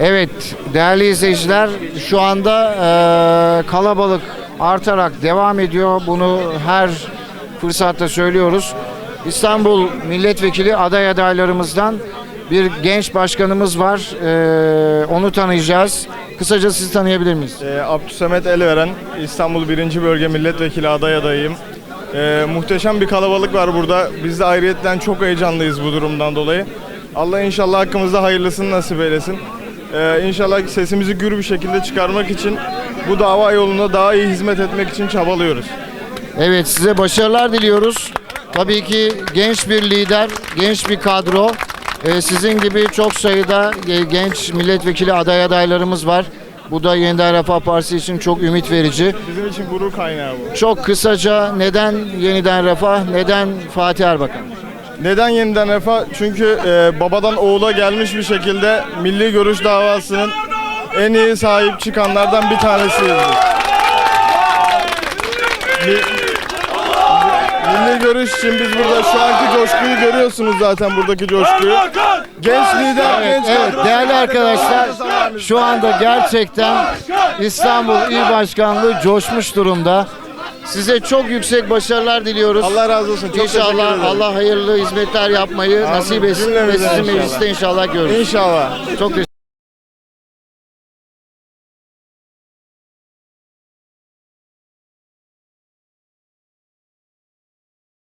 Evet değerli izleyiciler şu anda eee, kalabalık artarak devam ediyor. Bunu her fırsatta söylüyoruz. İstanbul Milletvekili aday adaylarımızdan bir genç başkanımız var. Eee, onu tanıyacağız. Kısaca sizi tanıyabilir miyiz? Ee, Abdüsamet Elveren, İstanbul 1. Bölge Milletvekili aday adayıyım. Ee, muhteşem bir kalabalık var burada. Biz de ayrıyetten çok heyecanlıyız bu durumdan dolayı. Allah inşallah hakkımızda hayırlısını nasip eylesin. Ee, inşallah sesimizi gür bir şekilde çıkarmak için bu dava yolunda daha iyi hizmet etmek için çabalıyoruz. Evet size başarılar diliyoruz. Tabii ki genç bir lider, genç bir kadro. Ee, sizin gibi çok sayıda e, genç milletvekili aday adaylarımız var. Bu da Yeniden Refah Partisi için çok ümit verici. Bizim için gurur kaynağı bu. Çok kısaca neden Yeniden Refah, neden Fatih Erbakan? Neden yeniden refah? Çünkü e, babadan oğula gelmiş bir şekilde milli görüş davasının en iyi sahip çıkanlardan bir tanesiyiz. Mi- Milli görüş için biz burada şu anki coşkuyu görüyorsunuz zaten buradaki coşkuyu. Genç lider, genç Evet değerli arkadaşlar şu anda gerçekten İstanbul İl Başkanlığı coşmuş durumda. Size çok yüksek başarılar diliyoruz. Allah razı olsun. Çok İnşallah. Allah hayırlı hizmetler yapmayı nasip etsin ve sizi mecliste inşallah görürüz. İnşallah. Çok teşekkür